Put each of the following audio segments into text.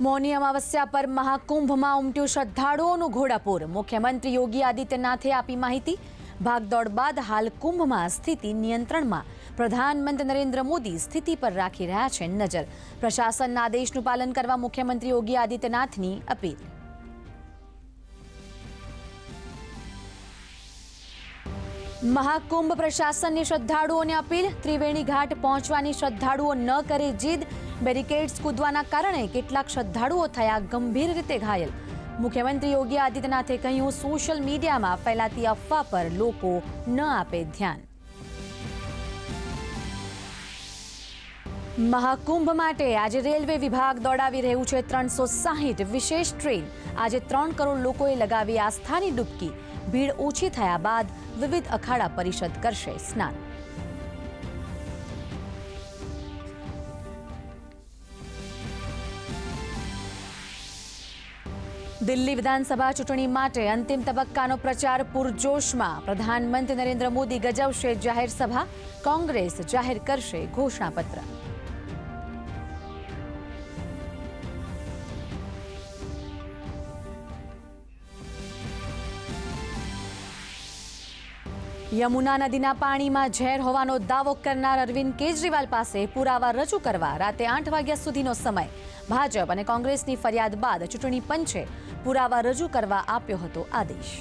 મૌની અમાવસ્યા પર મહાકુંભમાં ઉમટ્યું શ્રદ્ધાળુઓનું ઘોડાપુર. મુખ્યમંત્રી યોગી આદિત્યનાથે આપી માહિતી. ભાગદોડ બાદ હાલ કુંભમાં સ્થિતિ નિયંત્રણમાં. પ્રધાનમંત્રી નરેન્દ્ર મોદી સ્થિતિ પર રાખી રહ્યા છે નજર. પ્રશાસનના આદેશનું પાલન કરવા મુખ્યમંત્રી યોગી આદિત્યનાથની અપીલ. મહાકુંભ પ્રશાસનની શ્રદ્ધાળુઓને અપીલ. ત્રિવેણી ઘાટ પહોંચવાની શ્રદ્ધાળુઓ ન કરે જીદ. બેરિકેડ્સ કૂદવાના કારણે કેટલાક શ્રદ્ધાળુઓ થયા ગંભીર રીતે ઘાયલ. મુખ્યમંત્રી યોગી આદિત્યનાથે કહ્યું, સોશિયલ મીડિયામાં ફેલાતી અફવા પર લોકો ન આપે ધ્યાન. મહાકુંભ માટે આજે રેલવે વિભાગ દોડાવી રહ્યું છે ત્રણસો સાહીઠ વિશેષ ટ્રેન. આજે ત્રણ કરોડ લોકોએ લગાવી આસ્થાની ડૂબકી. ભીડ ઓછી થયા બાદ વિવિધ અખાડા પરિષદ કરશે સ્નાન. દિલ્હી વિધાનસભા ચૂંટણી માટે અંતિમ તબક્કાનો પ્રચાર પૂરજોશમાં. પ્રધાનમંત્રી નરેન્દ્ર મોદી ગજવશે જાહેર સભા, કોંગ્રેસ જાહેર કરશે ઘોષણાપત્ર. યમુના નદીના પાણીમાં ઝેર હોવાનો દાવો કરનાર અરવિંદ કેજરીવાલ પાસે પુરાવા રજૂ કરવા રાતે આઠ વાગ્યા સુધીનો સમય. ભાજપ અને કોંગ્રેસની ફરિયાદ બાદ ચૂંટણી પંચે પુરાવા રજૂ કરવા આપ્યો હતો આદેશ.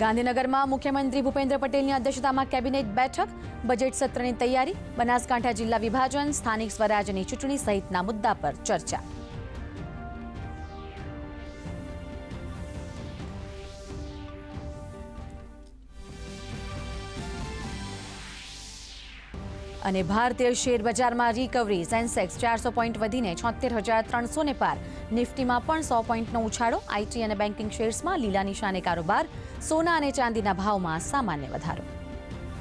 ગાંધીનગરમાં મુખ્યમંત્રી ભૂપેન્દ્ર પટેલની અધ્યક્ષતામાં કેબિનેટ બેઠક, બજેટ સત્રની તૈયારી, બનાસકાંઠા જિલ્લા વિભાજન, સ્થાનિક સ્વરાજની ચૂંટણી સહિતના મુદ્દા પર ચર્ચા. અને ભારતીય શેર બજારમાં રિકવરી સેન્સેક્સ ચારસો પોઈન્ટ વધીને છોતેર હજાર ત્રણસો ને પાર. નિફ્ટીમાં પણ સો પોઈન્ટનો ઉછાળો. આઈટી અને બેન્કિંગ શેર્સમાં લીલા નિશાને કારોબાર. સોના અને ચાંદીના ભાવમાં સામાન્ય વધારો.